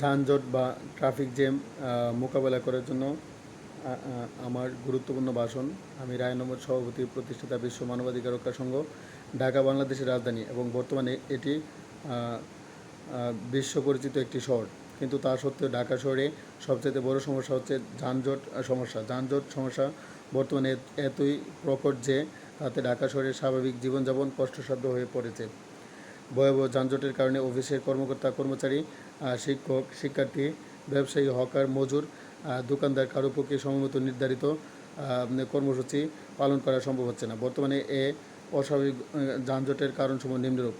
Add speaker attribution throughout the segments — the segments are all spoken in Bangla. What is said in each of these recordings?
Speaker 1: যানজট বা ট্রাফিক জ্যাম মোকাবেলা করার জন্য আমার গুরুত্বপূর্ণ ভাষণ। আমি রায় নম্বর সভাপতি প্রতিষ্ঠাতা বিশ্ব মানবাধিকার রক্ষা সংঘ, ঢাকা, বাংলাদেশের রাজধানী এবং বর্তমানে এটি বিশ্ব পরিচিত একটি শহর। কিন্তু তা সত্ত্বেও ঢাকা শহরে সবচেয়ে বড় সমস্যা হচ্ছে যানজট সমস্যা। যানজট সমস্যা বর্তমানে এতই প্রকট যে তাতে ঢাকা শহরের স্বাভাবিক জীবনযাপন কষ্টসাধ্য হয়ে পড়েছে। ভয়াবহ যানজটের কারণে অফিসের কর্মকর্তা কর্মচারী শিক্ষক শিক্ষার্থী ব্যবসায়ী হকার মজুর দোকানদার কারও পক্ষে সময়মত নির্ধারিত কর্মসূচি পালন করা সম্ভব হচ্ছে না। বর্তমানে এ অস্বাভাবিক যানজটের কারণসমূহ নিম্নরূপ।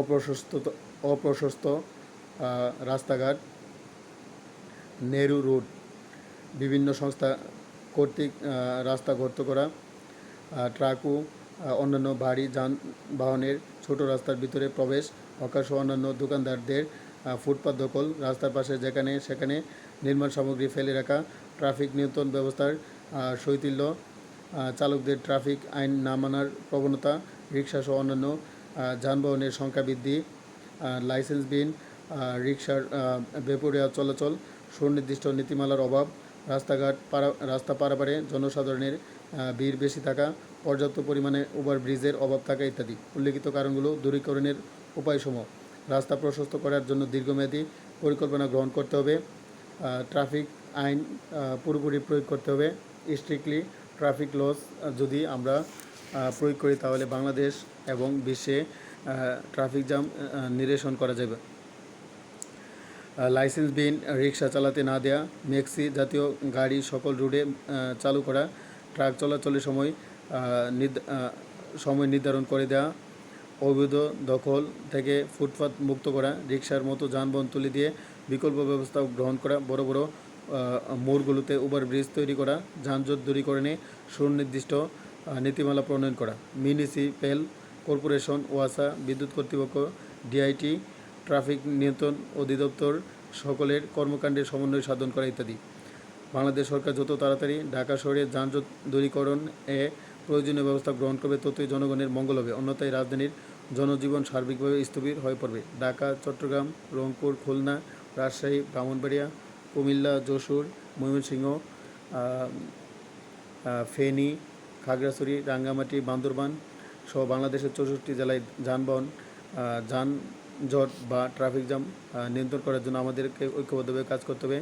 Speaker 1: অপ্রশস্ত অপ্রশস্ত রাস্তাঘাট নেহরু রোড বিভিন্ন সংস্থা কর্তৃক রাস্তা গর্ত করা আহ, ট্রাক ও আহ, অন্যান্য ভারী যানবাহনের ছোট রাস্তার ভিতরে প্রবেশ হকারসহ অন্যান্য দোকানদারদের ফুটপাত দখল রাস্তার পাশে যেখানে সেখানে নির্মাণ সামগ্রী ফেলে রাখা ট্রাফিক নিয়ন্ত্রণ ব্যবস্থার শৈথিল্য চালকদের ট্রাফিক আইন না মানার প্রবণতা রিক্সাসহ অন্যান্য যানবাহনের সংখ্যা বৃদ্ধি লাইসেন্সবিহীন রিক্সার আহ, চলাচল সুনির্দিষ্ট নীতিমালার অভাব রাস্তাঘাট পারা, রাস্তা পারাপারে জনসাধারণের ভিড় বেশি থাকা, পর্যাপ্ত পরিমাণে ওভারব্রিজের অভাব থাকা ইত্যাদি। উল্লেখিত কারণগুলো দূরীকরণের উপায়সমূহ। রাস্তা প্রশস্ত করার জন্য দীর্ঘমেয়াদী পরিকল্পনা গ্রহণ করতে হবে। ট্রাফিক আইন পুরোপুরি প্রয়োগ করতে হবে। স্ট্রিক্টলি ট্রাফিক লস যদি আমরা প্রয়োগ করি তাহলে বাংলাদেশ এবং বিশ্বে ট্রাফিক জ্যাম নিরসন করা যাবে। লাইসেন্সবিহীন রিক্সা চালাতে না দেয়া ম্যাক্সি জাতীয় গাড়ি সকল রুটে চালু করা, ট্রাক চলাচলের সময় সময় নির্ধারণ করে দেওয়া অবৈধ দখল থেকে ফুটপাত মুক্ত করা, রিক্সার মতো যানবাহন তুলে দিয়ে বিকল্প ব্যবস্থা গ্রহণ করা, বড় বড় মোড়গুলোতে ওভার ব্রিজ তৈরি করা, যানজট দূরীকরণে সুনির্দিষ্ট নীতিমালা প্রণয়ন করা মিউনিসিপ্যাল কর্পোরেশন, ওয়াসা, বিদ্যুৎ কর্তৃপক্ষ, ডিআইটি ট্রাফিক নিয়ন্ত্রণ অধিদপ্তর সকলের কর্মকাণ্ডের সমন্বয় সাধন করা ইত্যাদি। বাংলাদেশ সরকার যত তাড়াতাড়ি ঢাকা শহরে যানজট দূরীকরণ এ প্রয়োজনীয় ব্যবস্থা গ্রহণ করবে ততই জনগণের মঙ্গল হবে। অন্যথায় রাজধানীর জনজীবন সার্বিকভাবে স্থবির হয়ে পড়বে। ঢাকা চট্টগ্রাম রংপুর খুলনা রাজশাহী ব্রাহ্মণবাড়িয়া কুমিল্লা যশোর ময়মনসিংহ ফেনী খাগড়াছড়ি রাঙ্গামাটি বান্দরবান সহ বাংলাদেশের চৌষট্টি জেলায় যানবাহন আহ, যানজট বা ট্রাফিক জ্যাম নিয়ন্ত্রণ করার জন্য আমাদেরকে ঐক্যবদ্ধভাবে কাজ করতে হবে।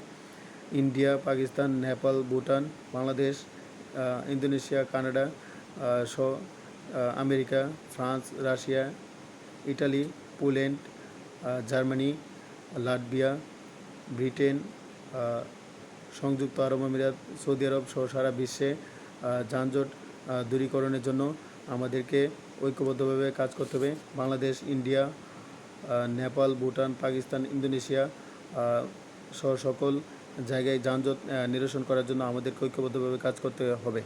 Speaker 1: India, Pakistan, Nepal, Bhutan, Bangladesh Indonesia, Canada সহ America, France, Russia, Italy, Poland Germany, Latvia, Britain সংযুক্ত আরব আমিরাত, সৌদি আরব সহ সারা বিশ্বে যানজট দূরীকরণের জন্য আমাদেরকে ঐক্যবদ্ধভাবে কাজ করতে হবে। বাংলাদেশ, ইন্ডিয়া নেপাল, ভুটান, পাকিস্তান, ইন্দোনেশিয়া সহ সকল জায়গায় যানজট নিরসন করার জন্য আমাদেরকে ঐক্যবদ্ধভাবে কাজ করতে হবে।